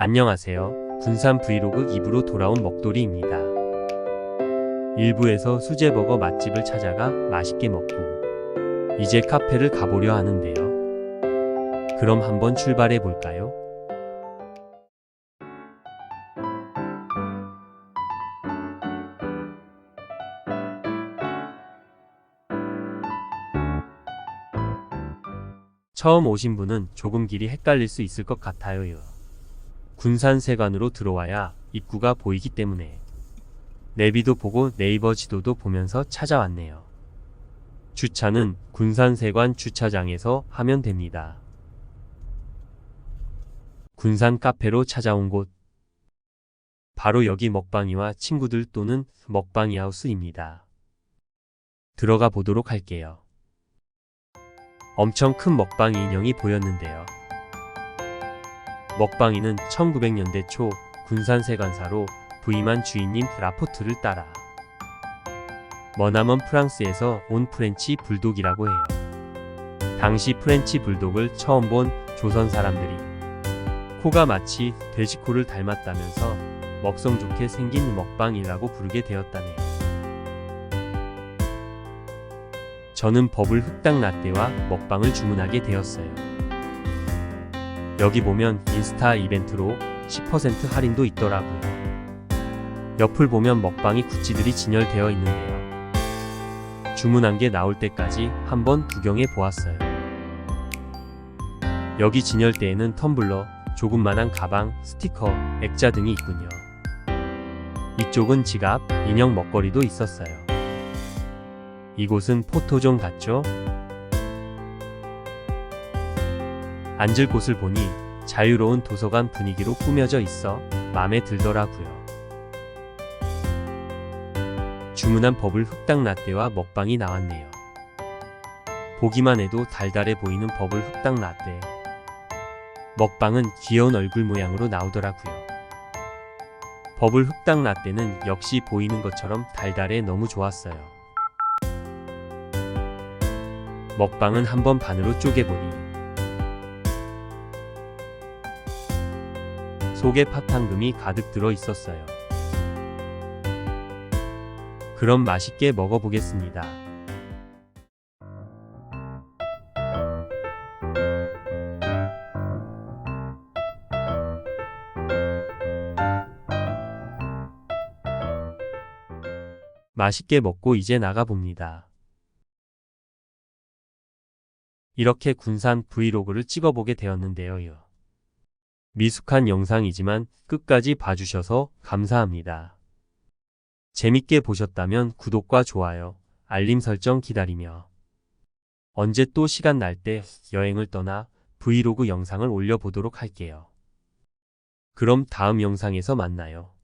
안녕하세요. 군산 브이로그 2부로 돌아온 먹돌이입니다. 1부에서 수제버거 맛집을 찾아가 맛있게 먹고 이제 카페를 가보려 하는데요. 그럼 한번 출발해 볼까요? 처음 오신 분은 조금 길이 헷갈릴 수 있을 것 같아요. 군산세관으로 들어와야 입구가 보이기 때문에 내비도 보고 네이버 지도도 보면서 찾아왔네요. 주차는 군산세관 주차장에서 하면 됩니다. 군산 카페로 찾아온 곳. 바로 여기 먹방이와 친구들 또는 먹방이 하우스입니다. 들어가 보도록 할게요. 엄청 큰 먹방 인형이 보였는데요. 먹방이는 1900년대 초 군산세관사로 부임한 주인님 라포트를 따라 머나먼 프랑스에서 온 프렌치 불독이라고 해요. 당시 프렌치 불독을 처음 본 조선 사람들이 코가 마치 돼지코를 닮았다면서 먹성 좋게 생긴 먹방이라고 부르게 되었다네요. 저는 버블 흑당 라떼와 먹방을 주문하게 되었어요. 여기 보면 인스타 이벤트로 10% 할인도 있더라고요. 옆을 보면 먹방이 굿즈들이 진열되어 있는데요. 주문한 게 나올 때까지 한번 구경해 보았어요. 여기 진열대에는 텀블러, 조금만한 가방, 스티커, 액자 등이 있군요. 이쪽은 지갑, 인형 먹거리도 있었어요. 이곳은 포토존 같죠? 앉을 곳을 보니 자유로운 도서관 분위기로 꾸며져 있어 마음에 들더라고요. 주문한 버블 흑당 라떼와 먹방이 나왔네요. 보기만 해도 달달해 보이는 버블 흑당 라떼. 먹방은 귀여운 얼굴 모양으로 나오더라고요. 버블 흑당 라떼는 역시 보이는 것처럼 달달해 너무 좋았어요. 먹방은 한 번 반으로 쪼개보니 속에 파탕금이 가득 들어 있었어요. 그럼 맛있게 먹어보겠습니다. 맛있게 먹고 이제 나가봅니다. 이렇게 군산 브이로그를 찍어보게 되었는데요. 미숙한 영상이지만 끝까지 봐주셔서 감사합니다. 재밌게 보셨다면 구독과 좋아요, 알림 설정 기다리며 언제 또 시간 날 때 여행을 떠나 브이로그 영상을 올려보도록 할게요. 그럼 다음 영상에서 만나요.